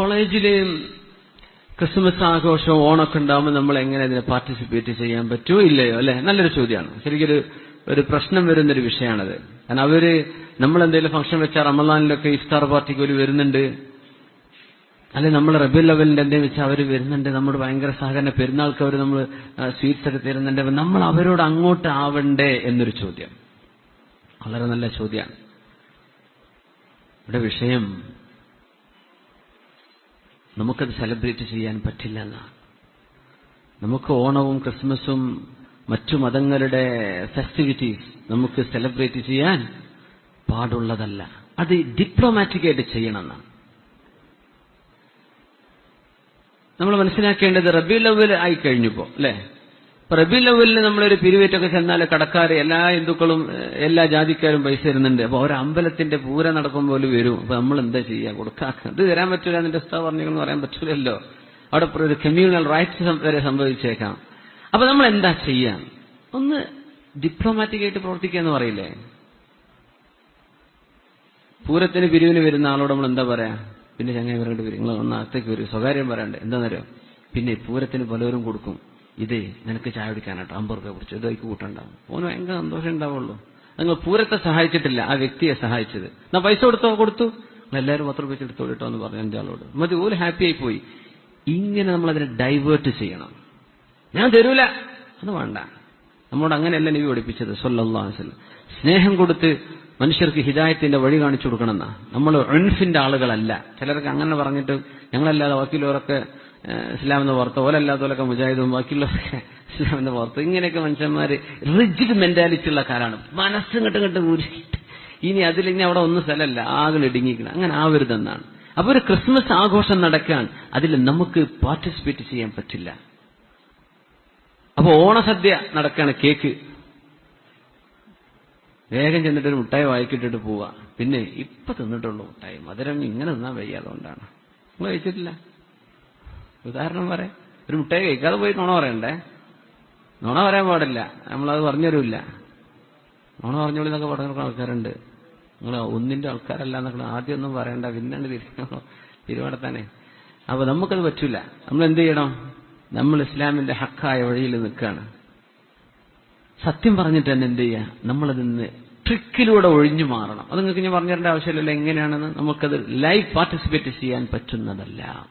കോളേജിൽ ക്രിസ്മസ് ആഘോഷം ഓണമൊക്കെ ഉണ്ടാകുമ്പോൾ നമ്മൾ എങ്ങനെ അതിനെ പാർട്ടിസിപ്പേറ്റ് ചെയ്യാൻ പറ്റുമോ ഇല്ലയോ അല്ലെ? നല്ലൊരു ചോദ്യമാണ്. ശരിക്കൊരു ഒരു പ്രശ്നം വരുന്നൊരു വിഷയമാണത്. കാരണം അവർ നമ്മൾ എന്തെങ്കിലും ഫംഗ്ഷൻ വെച്ചാൽ റമദാനിലൊക്കെ ഇഫ്താർ പാർട്ടിക്ക് ഒരു വരുന്നുണ്ട്. അല്ലെ നമ്മൾ റബി ലെവലിന്റെ എന്തെങ്കിലും വെച്ചാൽ അവർ വരുന്നുണ്ട്. നമ്മുടെ ഭയങ്കര സഹകരണ പെരുന്നാൾക്ക് അവർ നമ്മൾ സ്വീറ്റ്സ് ഒക്കെ തരുന്നുണ്ട്. നമ്മൾ അവരോട് അങ്ങോട്ട് ആവണ്ടേ എന്നൊരു ചോദ്യം. വളരെ നല്ല ചോദ്യമാണ്. ഇവിടെ വിഷയം നമുക്കത് സെലിബ്രേറ്റ് ചെയ്യാൻ പറ്റില്ല എന്നാണ്. നമുക്ക് ഓണവും ക്രിസ്മസും മറ്റു മതങ്ങളുടെ ഫെസ്റ്റിവിറ്റീസ് നമുക്ക് സെലിബ്രേറ്റ് ചെയ്യാൻ പാടുള്ളതല്ല. അത് ഡിപ്ലോമാറ്റിക്കായിട്ട് ചെയ്യണമെന്നാണ് നമ്മൾ മനസ്സിലാക്കേണ്ടത് റബി ലവൽ ആയി പോ അല്ലെ? ലവലിന് നമ്മളൊരു പിരിവേറ്റൊക്കെ ചെന്നാൽ കടക്കാർ എല്ലാ ഹിന്ദുക്കളും എല്ലാ ജാതിക്കാരും പൈസ തരുന്നുണ്ട്. അപ്പൊ ഒരു അമ്പലത്തിന്റെ പൂര നടക്കുമ്പോൾ വരും. അപ്പൊ നമ്മൾ എന്താ ചെയ്യുക കൊടുക്കാ. അത് തരാൻ പറ്റൂല എന്നിട്ട് ഉസ്താവ് പറഞ്ഞെന്ന് പറയാൻ പറ്റൂലല്ലോ. അവിടെ ഒരു കമ്മ്യൂണൽ റൈറ്റ്സ് വരെ സംഭവിച്ചേക്കാം. അപ്പൊ നമ്മൾ എന്താ ചെയ്യാം? ഒന്ന് ഡിപ്ലോമാറ്റിക് ആയിട്ട് പ്രവർത്തിക്കുക എന്ന് പറയില്ലേ? പൂരത്തിന് പിരിവിന് വരുന്ന ആളോട് നമ്മൾ എന്താ പറയാ? പിന്നെ ചങ്ങായി പറഞ്ഞിട്ട് വരും ഒന്ന് അകത്തേക്ക് വരും. സ്വകാര്യം പറയണ്ടേ? എന്താണെന്നറിയോ പിന്നെ പൂരത്തിന് പലരും കൊടുക്കും. ഇതേ നിനക്ക് ചായ കുടിക്കാനാട്ടോ അമ്പത് രൂപ കുടിച്ചു. ഇത് വൈക്ക് കൂട്ടുണ്ടാവും. ഓന് ഭയങ്കര സന്തോഷം ഉണ്ടാവുള്ളൂ നിങ്ങൾ പൂരത്തെ സഹായിച്ചിട്ടില്ല ആ വ്യക്തിയെ സഹായിച്ചത്. എന്നാ പൈസ കൊടുത്തോ? കൊടുത്തു. എല്ലാവരും പത്ത് രൂപ എടുത്തോ കേട്ടോ എന്ന് പറഞ്ഞു അഞ്ചാളോട് മതി ഓൽ ഹാപ്പി ആയി പോയി. ഇങ്ങനെ നമ്മൾ അതിനെ ഡൈവേർട്ട് ചെയ്യണം. ഞാൻ തരൂല. അത് വേണ്ട. നമ്മോട് അങ്ങനെയല്ല നബി പഠിപ്പിച്ചത് വസല്ലം. സ്നേഹം കൊടുത്ത് മനുഷ്യർക്ക് ഹിദായത്തിന്റെ വഴി കാണിച്ചു കൊടുക്കണമെന്നാ. നമ്മൾ ഒൺഫിന്റെ ആളുകളല്ല. ചിലർക്ക് അങ്ങനെ പറഞ്ഞിട്ട് ഞങ്ങളല്ലാതെ ഏഹ്, ഇസ്ലാമെന്ന് പുറത്ത് ഓലല്ലാത്തവരൊക്കെ മുജാഹിദും ബാക്കിയുള്ളവരൊക്കെ ഇസ്ലാമെന്ന് പുറത്ത്. ഇങ്ങനെയൊക്കെ മനുഷ്യന്മാര് റിജിഡ് മെന്റാലിറ്റി ഉള്ള കാലാണ്. മനസ്സും ഇങ്ങോട്ട് ഊരിട്ട് ഇനി അതിലിനി അവിടെ ഒന്നും സ്ഥലമല്ല ആകെ ഇടുങ്ങിക്കണം അങ്ങനെ ആവരുതെന്നാണ് അപ്പൊ ഒരു ക്രിസ്മസ് ആഘോഷം നടക്കാൻ അതിൽ നമുക്ക് പാർട്ടിസിപ്പേറ്റ് ചെയ്യാൻ പറ്റില്ല. അപ്പൊ ഓണസദ്യ നടക്കാണ് കേക്ക് വേഗം ചെന്നിട്ട് ഒരു മുട്ടായി വായിക്കിട്ടിട്ട് പോവാ. പിന്നെ ഇപ്പൊ തിന്നിട്ടുള്ളൂ മുട്ടായി മധുരം ഇങ്ങനെ തിന്നാൻ വയ്യാതുകൊണ്ടാണ് നിങ്ങൾ കഴിച്ചിട്ടില്ല? ഉദാഹരണം പറയാം. ഒരു മുട്ടയെ കഴിക്കാതെ പോയി നുണ പറയണ്ടേ? നുണ പറയാൻ പാടില്ല. നമ്മളത് പറഞ്ഞുതരില്ല. നുണ പറഞ്ഞോളി എന്നൊക്കെ പറഞ്ഞ ആൾക്കാരുണ്ട്. നിങ്ങൾ ഒന്നിന്റെ ആൾക്കാരല്ല എന്നൊക്കെ ആദ്യം ഒന്നും പറയണ്ട. പിന്നാണ് തിരിഞ്ഞോ തിരുവടത്താനേ അപ്പൊ നമുക്കത് പറ്റില്ല നമ്മൾ എന്ത് ചെയ്യണം? നമ്മൾ ഇസ്ലാമിന്റെ ഹക്കായ വഴിയിൽ നിൽക്കുകയാണ്. സത്യം പറഞ്ഞിട്ട് തന്നെ എന്ത് ചെയ്യുക? നമ്മളതിൽ നിന്ന് ട്രിക്കിലൂടെ ഒഴിഞ്ഞു മാറണം. അത് നിങ്ങൾക്ക് ഞാൻ പറഞ്ഞു തരേണ്ട ആവശ്യമില്ലല്ലോ. എങ്ങനെയാണെന്ന് നമുക്കത് ലൈവ് പാർട്ടിസിപ്പേറ്റ് ചെയ്യാൻ പറ്റുന്നതല്ല.